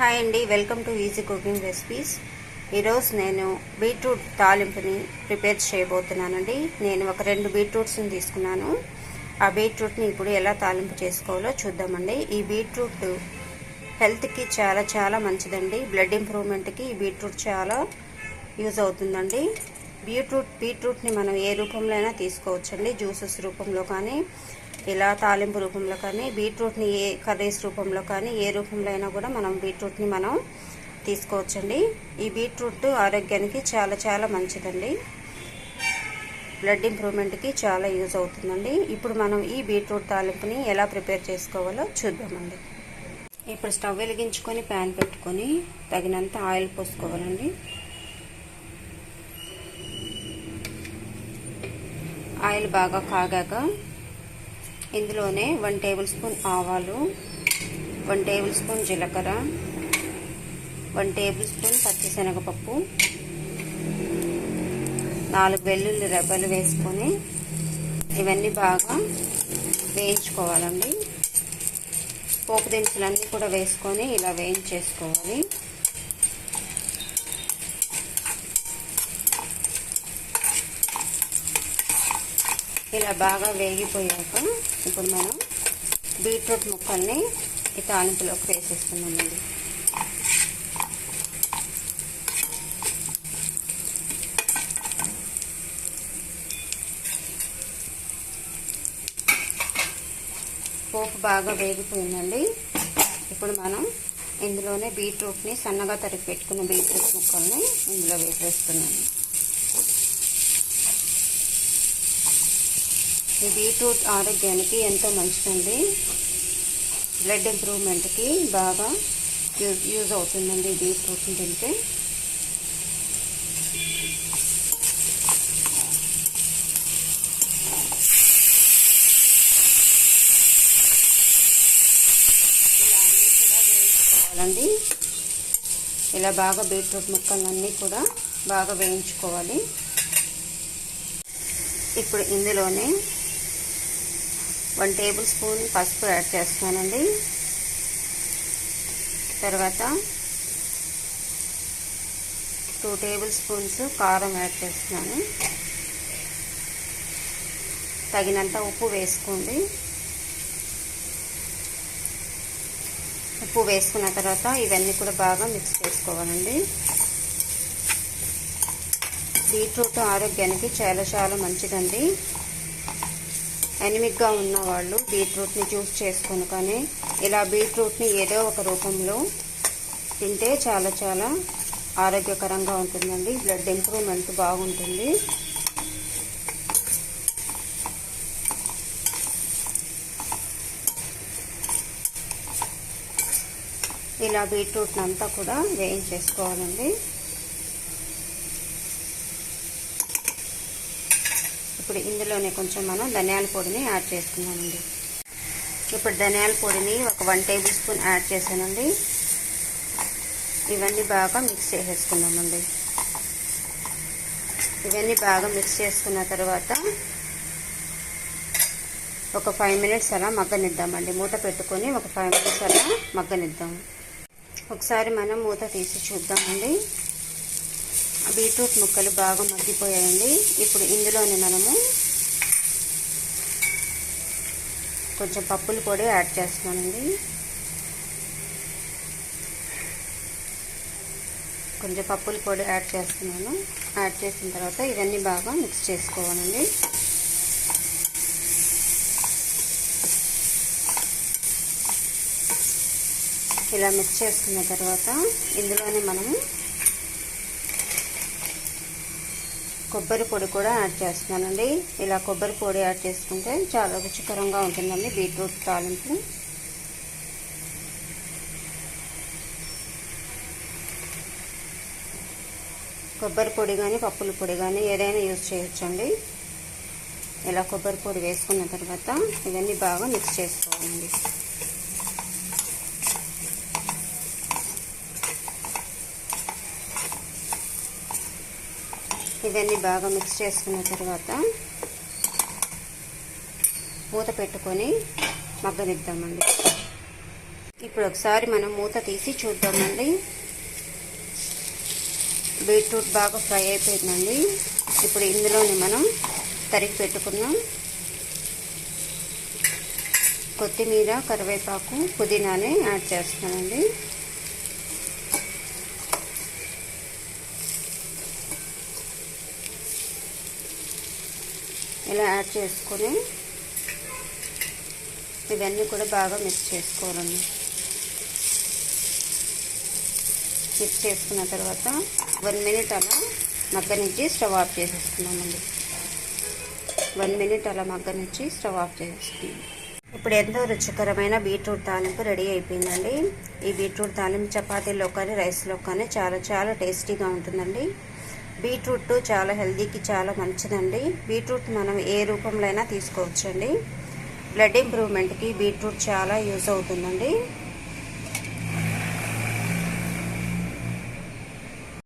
Hi అండి welcome to easy cooking recipes ఈరోజు నేను బీట్రూట్ తాలింపుని ప్రిపేర్ చేయబోతున్నానండి. నేను ఒక రెండు బీట్రూట్స్ని తీసుకున్నాను. ఆ బీట్రూట్ని ఇప్పుడు ఎలా తాలింపు చేసుకోవాలో చూద్దామండి. ఈ బీట్రూట్ హెల్త్కి చాలా చాలా మంచిదండి. బ్లడ్ ఇంప్రూవ్మెంట్కి ఈ బీట్రూట్ చాలా యూజ్ అవుతుందండి. బీట్రూట్ బీట్రూట్ని మనం ఏ రూపంలో అయినా తీసుకోవచ్చండి. జ్యూసెస్ రూపంలో కానీ ఇలా తాలింపు రూపంలో కానీ బీట్రూట్ని ఏ కర్రీస్ రూపంలో కానీ ఏ రూపంలో అయినా కూడా మనం బీట్రూట్ని మనం తీసుకోవచ్చండి. ఈ బీట్రూట్ ఆరోగ్యానికి చాలా చాలా మంచిదండి. బ్లడ్ ఇంప్రూవ్మెంట్కి చాలా యూజ్ అవుతుందండి. ఇప్పుడు మనం ఈ బీట్రూట్ తాలింపుని ఎలా ప్రిపేర్ చేసుకోవాలో చూద్దామండి. ఇప్పుడు స్టవ్ వెలిగించుకొని ప్యాన్ పెట్టుకొని తగినంత ఆయిల్ పోసుకోవాలండి. ఆయిల్ బాగా కాగాక ఇందులోనే వన్ టేబుల్ స్పూన్ ఆవాలు వన్ టేబుల్ స్పూన్ జీలకర్ర వన్ టేబుల్ స్పూన్ పచ్చిశనగపప్పు నాలుగు వెల్లుల్లి రెబ్బలు వేసుకొని ఇవన్నీ బాగా వేయించుకోవాలండి. పోపు దినుసులన్నీ కూడా వేసుకొని ఇలా వేయించేసుకోవాలి. ఇలా బాగా వేగిపోయాక ఇప్పుడు మనం బీట్రూట్ ముక్కల్ని ఈ తాలింపులోకి వేసేస్తున్నామండి. పోపు బాగా వేగిపోయిందండి. ఇప్పుడు మనం ఇందులోనే బీట్రూట్ని సన్నగా తరిగి పెట్టుకున్న బీట్రూట్ ముక్కల్ని ఇందులో వేసేస్తున్నాము. బీట్రూట్ ఆరోగ్యానికి ఎంతో మంచిదండి. బ్లడ్ ఇంప్రూవ్మెంట్కి బాగా యూజ్ యూజ్ అవుతుందండి బీట్రూట్ని తింటే. ఇలా అన్నీ కూడా వేయించుకోవాలండి. ఇలా బాగా బీట్రూట్ ముక్కలన్నీ కూడా బాగా వేయించుకోవాలి. ఇప్పుడు ఇందులోనే వన్ టేబుల్ స్పూన్ పసుపు యాడ్ చేస్తున్నానండి తర్వాత టూ టేబుల్ స్పూన్స్ కారం యాడ్ చేస్తున్నాను. తగినంత ఉప్పు వేసుకోండి. ఉప్పు వేసుకున్న తర్వాత ఇవన్నీ కూడా బాగా మిక్స్ చేసుకోవాలండి. బీట్రూట్ ఆరోగ్యానికి చాలా చాలా మంచిదండి. ఎనిమిక్గా ఉన్నవాళ్ళు బీట్రూట్ని జ్యూస్ చేసుకొని కానీ ఇలా బీట్రూట్ని ఏదో ఒక రూపంలో తింటే చాలా చాలా ఆరోగ్యకరంగా ఉంటుందండి. బ్లడ్ ఇంప్రూవ్మెంట్ బాగుంటుంది. ఇలా బీట్రూట్ని అంతా కూడా వేయించేసుకోవాలండి. ఇప్పుడు ఇందులోనే కొంచెం మనం ధనియాల పొడిని యాడ్ చేసుకున్నామండి ఇప్పుడు ధనియాల పొడిని ఒక వన్ టేబుల్ స్పూన్ యాడ్ చేశానండి. ఇవన్నీ బాగా మిక్స్ చేసేసుకున్నామండి. ఇవన్నీ బాగా మిక్స్ చేసుకున్న తర్వాత ఒక ఫైవ్ మినిట్స్ అలా మగ్గనిద్దామండి. మూత పెట్టుకొని ఒక ఫైవ్ మినిట్స్ అలా మగ్గనిద్దాం. ఒకసారి మనం మూత తీసి చూద్దామండి. బీట్రూట్ ముక్కలు బాగా మగ్గిపోయాయండి. ఇప్పుడు ఇందులోనే మనము కొంచెం పప్పులు కూడా యాడ్ చేస్తున్నానండి. కొంచెం పప్పులు పొడి యాడ్ చేస్తున్నాను. యాడ్ చేసిన తర్వాత ఇవన్నీ బాగా మిక్స్ చేసుకోవాలండి. ఇలా మిక్స్ చేసుకున్న తర్వాత ఇందులోనే మనము కొబ్బరి పొడి కూడా యాడ్ చేస్తున్నానండి. ఇలా కొబ్బరి పొడి యాడ్ చేసుకుంటే చాలా రుచికరంగా ఉంటుందండి బీట్రూట్ తాలింపు. కొబ్బరి పొడి కానీ పప్పుల పొడి కానీ ఏదైనా యూజ్ చేయొచ్చండి. ఇలా కొబ్బరి పొడి వేసుకున్న తర్వాత ఇవన్నీ బాగా మిక్స్ చేసుకోవాలండి. ఇవన్నీ బాగా మిక్స్ చేసుకున్న తర్వాత మూత పెట్టుకొని మగ్గనిద్దామండి. ఇప్పుడు ఒకసారి మనం మూత తీసి చూద్దామండి. బీట్రూట్ బాగా ఫ్రై అయిపోయిందండి. ఇప్పుడు ఇందులోని మనం తరిగి పెట్టుకున్నాం కొత్తిమీర కరివేపాకు పుదీనాని యాడ్ చేస్తున్నానండి. ఇలా యాడ్ చేసుకొని ఇవన్నీ కూడా బాగా మిక్స్ చేసుకోవాలండి. మిక్స్ చేసుకున్న తర్వాత వన్ మినిట్ అలా మగ్గనిచ్చి స్టవ్ ఆఫ్ చేసేసుకున్నామండి. వన్ మినిట్ అలా మగ్గనిచ్చి స్టవ్ ఆఫ్ చేసేసుకున్నాం. ఇప్పుడు ఎంతో రుచికరమైన బీట్రూట్ తాలింపు రెడీ అయిపోయిందండి. ఈ బీట్రూట్ తాలింపు చపాతీలో కానీ రైస్లో కానీ చాలా చాలా టేస్టీగా ఉంటుందండి. బీట్రూట్ చాలా హెల్తీకి చాలా మంచిదండి. బీట్రూట్ మనం ఏ రూపంలో అయినా తీసుకోవచ్చండి. బ్లడ్ ఇంప్రూవ్మెంట్కి బీట్రూట్ చాలా యూజ్ అవుతుందండి.